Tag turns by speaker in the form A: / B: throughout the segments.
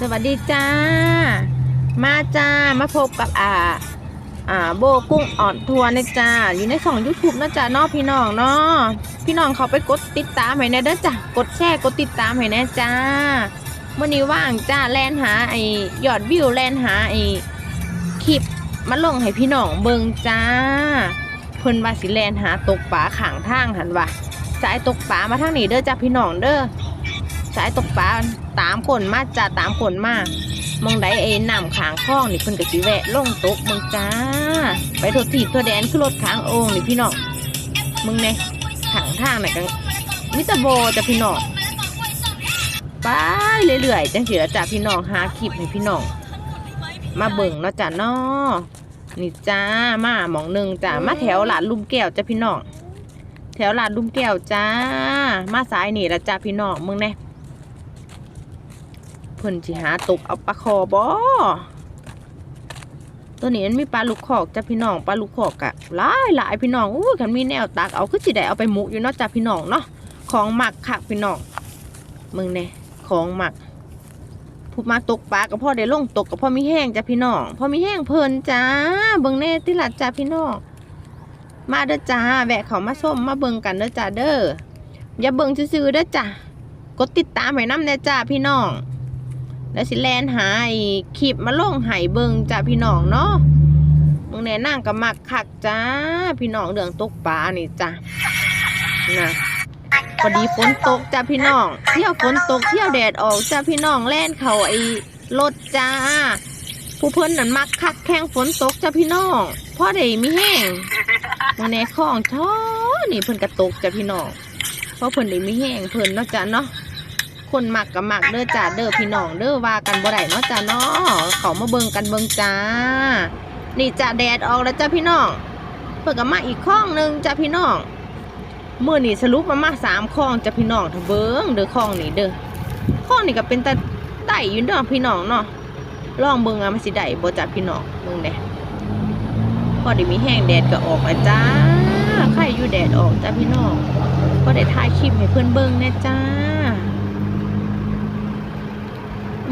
A: สวัสดีจ้า มาจ้า มาพบกับอ่า อ่า โบกุ้งอ่อนทัวร์นะจ้า อยู่ในสองยูทูบนะจ้าเนาะพี่น้องเนาะพี่น้องเขาไปกดติดตามให้แน่เด้อจ้ะกดแชร์กดติดตามให้แน่จ้าเมื่อนี้ว่างจ้าแลนหาไอ้ยอดวิวแลนหาไอ้คลิปมาลงให้พี่น้องเบิ่งจ้า เพิ่นว่าสิแลนหาตกปลาขางทางหันว่าสายตกปลามาทางนี้เด้อจ้าพี่น้องเด้อ สายตกปลาตามคนมาจ้าตามคนมามองใดไอ้น้ำขางคลองนี่เพิ่นก็สิแวะลงตกมืองจ้า ไปทดทีบทดแดนขึ้นรถขางโอ่งนี่พี่น้องมึงเนี่ยขางทางน่ะกันมิตรโบจะพี่น้องไปเรื่อยๆจังสิละจ้ะพี่น้องหาคลิปให้พี่น้องมาเบิ่งเนาะจ้ะเนาะนี่จ้ามาหมองหนึ่งจ้ามาแถวหลาดลุมแก้วจ้ะพี่น้องแถวหลาดลุมแก้วจ้า มาสายนี่ละจ้ะพี่น้องมึงเนี่ย พิ่นสิหาตกเอาปลาคอบ่ตัวนี้มันมีปลาลูกคอกจ้ะพี่น้องปลาลูกคอกอะหลายหลายพี่น้องอู้คันมีแนวตักเอาคือสิได้เอาไปหมุกอยู่เนาะจ้ะพี่น้องเนาะของหมักคักพี่น้องมึงเนี่ยของหมักผู้มาตกปลาก็พ่อได้ลงตกกับพ่อมีแห้งจ้ะพี่น้องพ่อมีแห้งเพลินจ้าเบิ่งแน่ติล่ะจ้ะพี่น้องมาเด้อจ้าแวะเขามาส้มมาเบิ่งกันเด้อจ้าเด้ออย่าเบิ่งซื่อๆเด้อจ้ะกดติดตามให้น้ำแน่จ้าพี่น้อง แล้วสิแลนหาไอ้คลิปมาลงไห้เบิงจ้าพี่น้องเนาะมึงแน่นั่งกับมักคักจ้า พี่น้องเรื่องตกปลานี่จ้านะพอดีฝนตกจ้าพี่น้อง เที่ยวฝนตกเที่ยวแดดออกจ้าพี่น้องแล่นเขาไอ้รถจ้า ผู้เพิ่นนั่นมักคักแข่งฝนตกจ้าพี่น้องพ่อได้มีแห้งมึงแน่คล้องท้อนี่เพิ่นกระตกจ้าพี่น้องเพราะเพิ่นได้มีแห้งเพิ่นเนาะจ้าเนาะ คนหมักกับหมักเด้อจ้าเด้อพี่น้องเด้อว่ากันบ่ได้เนาะจ้าเนาะเขามาเบิ่งกันเบิ่งจ้า นี่จ้าแดดออกแล้วจ้าพี่น้องเพิ่นก็มาอีกข้องหนึ่งจ้าพี่น้องเมื้อนี้สรุปมามาสามข้องจ้าพี่น้องถ้าเบิ่งเด้อข้องนี้เด้อข้องนี้ก็เป็นแตาได้อยู่เนาะพี่น้องเนาะลองเบิ่งว่ามันสิได้บ่จ้าพี่น้องเบิ่งเด้พอได้มีแห้งแดดก็ออกแล้วจ้าใครอยู่แดดออกจ้าพี่น้องก็ได้ถ่ายคลิปให้เพื่อนเบิ่งแน่จ้า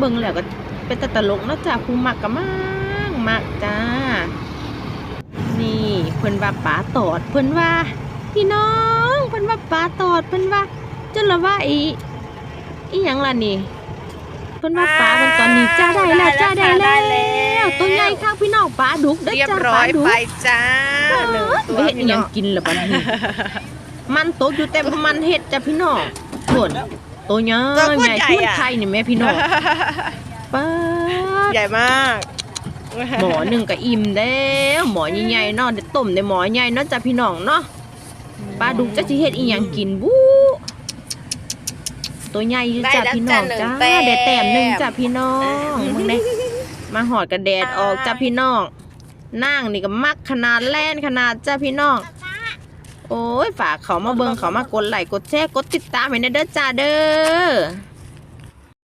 A: เบิ่งแล้วก็เป็นตาตลกเนาะจ้าผู้มักก็มากมากจ้า นี่เพิ่นว่าปลาตอดเพิ่นว่า พี่น้องเพิ่นว่าปลาตอดเพิ่นว่าจนละว่าอีอีหยังล่ะนี่เพิ่นว่าปลาเป็นตอนนี้จ้าได้แล้วจ้าได้แล้วตัวใหญ่ข้างพี่น้องปลาดุกเด้อ
B: เรียบ
A: จ้าป
B: ร้อ
A: ลายดุก
B: ไปจ้าหนึ่งตัว
A: เฮ็ดอีหยังกินล่ะบัดนี้มันตกอยู่แต่มันเฮ็ดจ้ะพี่น้องส่วน ตัวใหญ่ใหญ่ทุ่นไข่นี่แม่พี่น้องป้าด
B: ใหญ่มาก
A: หมอหนึ่งก็อิ่มแล้วหมอใหญ่ๆเนาะเดี๋ยวต้มในหมอใหญ่เนาะจ้ะพี่น้องเนาะปลาดุกจะสิเฮ็ดอีหยังกินบู๊ตัวใหญ่อยู่จ้ะพี่น้องจ้าได้แต้มหนึ่งจ้ะพี่น้องมึงได้มาหอดกระแดดออกจ้ะพี่น้องนั่งนี่ก็มักขนาดแล่นขนาดจ้ะพี่น้อง โอ้ยฝากเขามาเบิ่งเขามากดไลค์กดแชร์กดติดตามให้แน่เด้อจ้าเด้อ